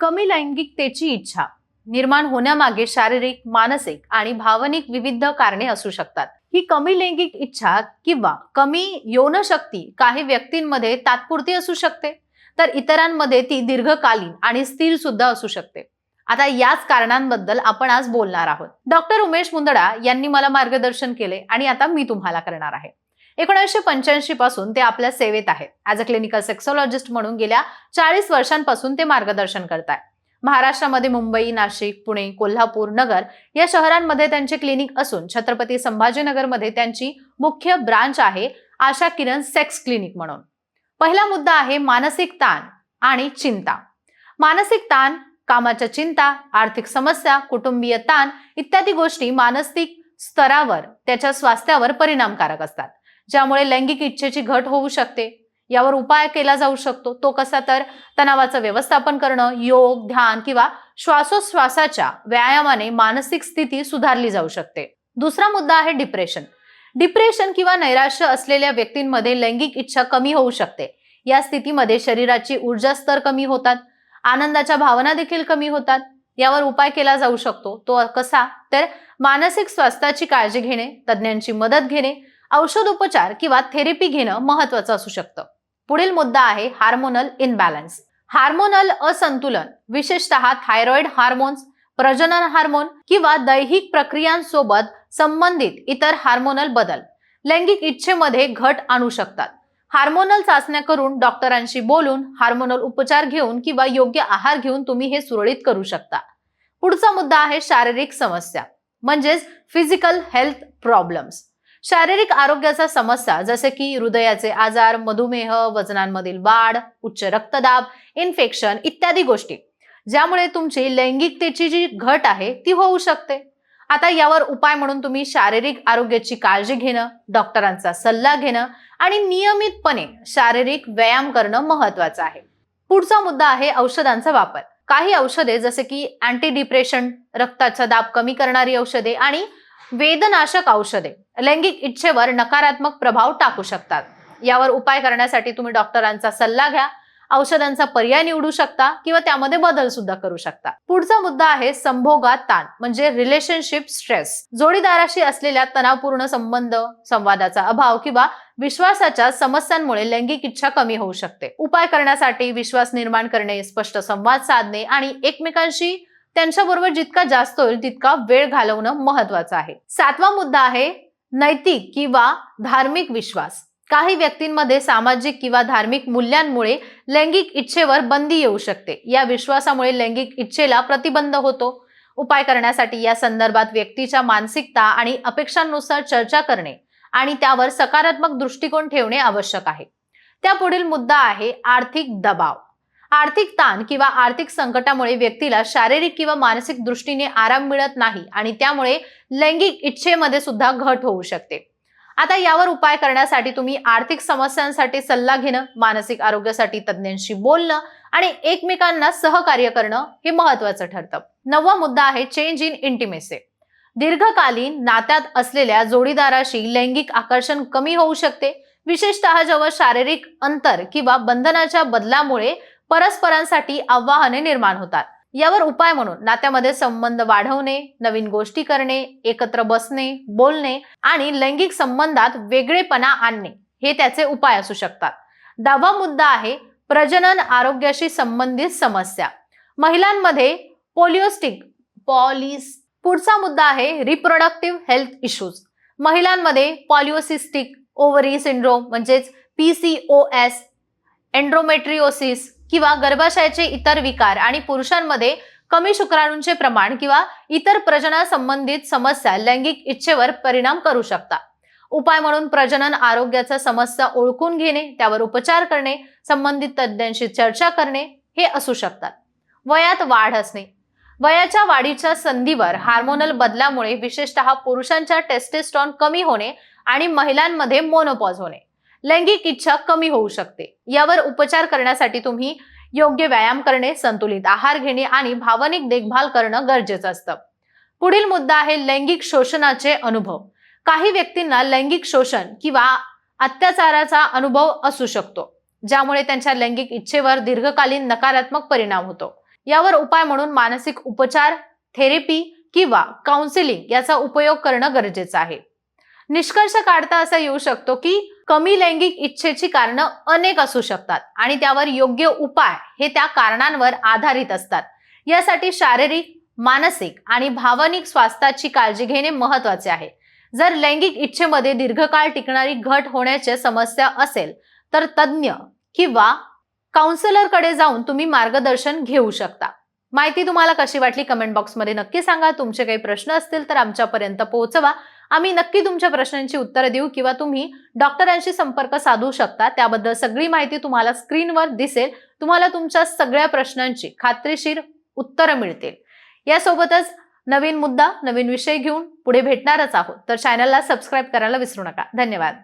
कमी लैंगिकतेची इच्छा निर्माण होण्यामागे शारीरिक मानसिक आणि भावनिक विविध कारणे असू शकतात. ही कमी लैंगिक इच्छा किंवा कमी यौनशक्ती काही व्यक्तींमध्ये तात्पुरती असू शकते तर इतरांमध्ये ती दीर्घकालीन आणि स्थिर सुद्धा असू शकते. आता याच कारणांबद्दल आपण आज बोलणार आहोत. डॉक्टर उमेश मुंदडा यांनी मला मार्गदर्शन केले आणि आता मी तुम्हाला करणार आहे. एकोणीसशे पंच्याऐंशी पासून ते आपल्या सेवेत आहेत. ॲज अ क्लिनिकल सेक्सॉलॉजिस्ट म्हणून गेल्या चाळीस वर्षांपासून ते मार्गदर्शन करताय. महाराष्ट्रामध्ये मुंबई नाशिक पुणे कोल्हापूर नगर या शहरांमध्ये त्यांचे क्लिनिक असून छत्रपती संभाजीनगरमध्ये त्यांची मुख्य ब्रांच आहे आशा किरण सेक्स क्लिनिक म्हणून. पहिला मुद्दा आहे मानसिक ताण आणि चिंता. मानसिक ताण कामाच्या चिंता आर्थिक समस्या कुटुंबीय ताण इत्यादी गोष्टी मानसिक स्तरावर त्याच्या स्वास्थ्यावर परिणामकारक असतात. ज्यामुळे लैंगिक इच्छेची घट होऊ शकते. यावर उपाय केला जाऊ शकतो. तो कसा तर तणावाचं व्यवस्थापन करणं योग ध्यान किंवा श्वासोश्वासाच्या व्यायामाने मानसिक स्थिती सुधारली जाऊ शकते. दुसरा मुद्दा आहे डिप्रेशन. डिप्रेशन किंवा नैराश्य असलेल्या व्यक्तींमध्ये लैंगिक इच्छा कमी होऊ शकते. या स्थितीमध्ये शरीराची ऊर्जा स्तर कमी होतात. आनंदाच्या भावना देखील कमी होतात. यावर उपाय केला जाऊ शकतो. तो कसा तर मानसिक स्वास्थ्याची काळजी घेणे तज्ज्ञांची मदत घेणे औषध उपचार किंवा थेरपी घेणं महत्वाचं असू शकतं. पुढील मुद्दा आहे हार्मोनल इनबॅलन्स. हार्मोनल असंतुलन विशेषतः थायरॉइड हार्मोन्स प्रजनन हार्मोन किंवा दैहिक प्रक्रियांसोबत संबंधित इतर हार्मोनल बदल लैंगिक इच्छेमध्ये घट आणू शकतात. हार्मोनल चाचण्या करून डॉक्टरांशी बोलून हार्मोनल उपचार घेऊन किंवा योग्य आहार घेऊन तुम्ही हे सुरळीत करू शकता. पुढचा मुद्दा आहे शारीरिक समस्या म्हणजेच फिजिकल हेल्थ प्रॉब्लेम्स शारीरिक आरोग्याचा समस्या जसे की हृदयाचे आजार मधुमेह वजनांमधील वाढ उच्च रक्तदाब इन्फेक्शन इत्यादी गोष्टी. ज्यामुळे तुमची लैंगिकतेची जी घट आहे ती होऊ शकते. आता यावर उपाय म्हणून तुम्ही शारीरिक आरोग्याची काळजी घेणं डॉक्टरांचा सल्ला घेणं आणि नियमितपणे शारीरिक व्यायाम करणं महत्वाचं आहे. पुढचा मुद्दा आहे औषधांचा वापर. काही औषधे जसे की अँटी डिप्रेशन रक्ताचा दाब कमी करणारी औषधे आणि वेदनाशक औषधे लैंगिक इच्छेवर नकारात्मक प्रभाव टाकू शकतात. यावर उपाय करण्यासाठी तुम्ही डॉक्टरांचा सल्ला घ्या. औषधांचा पर्याय निवडू शकता किंवा त्यामध्ये बदल सुद्धा करू शकता. पुढचा मुद्दा आहे संभोगात ताण म्हणजे रिलेशनशिप स्ट्रेस जोडीदाराशी असलेल्या तणावपूर्ण संबंध संवादाचा अभाव किंवा विश्वासाच्या समस्यांमुळे लैंगिक इच्छा कमी होऊ शकते. उपाय करण्यासाठी विश्वास निर्माण करणे स्पष्ट संवाद साधणे आणि एकमेकांशी त्यांच्याबरोबर जितका जास्त होईल तितका वेळ घालवणं महत्वाचं आहे. सातवा मुद्दा आहे नैतिक किंवा धार्मिक विश्वास. काही व्यक्तींमध्ये सामाजिक किंवा धार्मिक मूल्यांमुळे लैंगिक इच्छेवर बंदी येऊ शकते. या विश्वासामुळे लैंगिक इच्छेला प्रतिबंध होतो. उपाय करण्यासाठी या संदर्भात व्यक्तीच्या मानसिकता आणि अपेक्षांनुसार चर्चा करणे आणि त्यावर सकारात्मक दृष्टिकोन ठेवणे आवश्यक आहे. त्यापुढील मुद्दा आहे आर्थिक दबाव. आर्थिक ताण किंवा आर्थिक संकटामुळे व्यक्तीला शारीरिक किंवा मानसिक दृष्टीने आराम मिळत नाही आणि त्यामुळे लैंगिक इच्छेमध्ये सुद्धा घट होऊ शकते. आता यावर उपाय करण्यासाठी तुम्ही आर्थिक समस्यांसाठी सल्ला घेणं मानसिक आरोग्यासाठी तज्ज्ञांशी बोलणं आणि एकमेकांना सहकार्य करणं हे महत्वाचं ठरतं. नववा मुद्दा आहे चेंज इन इंटिमेसी दीर्घकालीन नात्यात असलेल्या जोडीदाराशी लैंगिक आकर्षण कमी होऊ शकते. विशेषतः जेव्हा शारीरिक अंतर किंवा बंधनाच्या बदलामुळे परस्परांसाठी आव्हाने निर्माण होतात. यावर उपाय म्हणून नात्यामध्ये संबंध वाढवणे नवीन गोष्टी करणे एकत्र बसणे बोलणे आणि लैंगिक संबंधात वेगळेपणा आणणे हे त्याचे उपाय असू शकतात. दहावा मुद्दा आहे प्रजनन आरोग्याशी संबंधित समस्या. महिलांमध्ये पोलिओस्टिक पॉलिस पुढचा मुद्दा आहे रिप्रोडक्टिव्ह हेल्थ इश्यूज महिलांमध्ये पॉलिओसिस्टिक ओव्हरी सिंड्रोम म्हणजेच पीसीओएस एन्ड्रोमेट्रिओसिस किंवा गर्भाशयाचे इतर विकार आणि पुरुषांमध्ये कमी शुक्राणूंचे प्रमाण किंवा इतर प्रजनासंबंधित समस्या लैंगिक इच्छेवर परिणाम करू शकतात. उपाय म्हणून प्रजनन आरोग्याचा समस्या ओळखून घेणे त्यावर उपचार करणे संबंधित तज्ज्ञांशी चर्चा करणे हे असू शकतात. वयात वाढ असणे. वयाच्या वाढीच्या संधीवर हार्मोनल बदलामुळे विशेषतः पुरुषांच्या टेस्टेस्ट्रॉन कमी होणे आणि महिलांमध्ये मोनोपॉज होणे. लैंगिक इच्छा कमी होऊ शकते. यावर उपचार करण्यासाठी तुम्ही योग्य व्यायाम करणे संतुलित आहार घेणे आणि भावनिक देखभाल करणं गरजेचं असतं. पुढील मुद्दा आहे लैंगिक शोषणाचे अनुभव. काही व्यक्तींना लैंगिक शोषण किंवा अत्याचाराचा अनुभव असू शकतो ज्यामुळे त्यांच्या लैंगिक इच्छेवर दीर्घकालीन नकारात्मक परिणाम होतो. यावर उपाय म्हणून मानसिक उपचार थेरपी किंवा काउन्सिलिंग याचा उपयोग करणं गरजेचं आहे. निष्कर्ष काढता असा येऊ शकतो की कमी लैंगिक इच्छेची कारणं अनेक असू शकतात आणि त्यावर योग्य उपाय हे त्या कारणांवर आधारित असतात. यासाठी शारीरिक मानसिक आणि भावनिक स्वास्थ्याची काळजी घेणे महत्त्वाचे आहे. जर लैंगिक इच्छेमध्ये दीर्घकाळ टिकणारी घट होण्याची समस्या असेल तर तज्ज्ञ किंवा काउन्सिलरकडे जाऊन तुम्ही मार्गदर्शन घेऊ शकता. माहिती तुम्हाला कशी वाटली कमेंट बॉक्समध्ये नक्की सांगा. तुमचे काही प्रश्न असतील तर आमच्यापर्यंत पोहोचवा. आम्ही नक्की तुमच्या प्रश्नांची उत्तरं देऊ किंवा तुम्ही डॉक्टरांशी संपर्क साधू शकता. त्याबद्दल सगळी माहिती तुम्हाला स्क्रीनवर दिसेल. तुम्हाला तुमच्या सगळ्या प्रश्नांची खात्रीशीर उत्तरं मिळतील. यासोबतच नवीन मुद्दा नवीन विषय घेऊन पुढे भेटणारच आहोत. तर चॅनलला सबस्क्राईब करायला विसरू नका. धन्यवाद.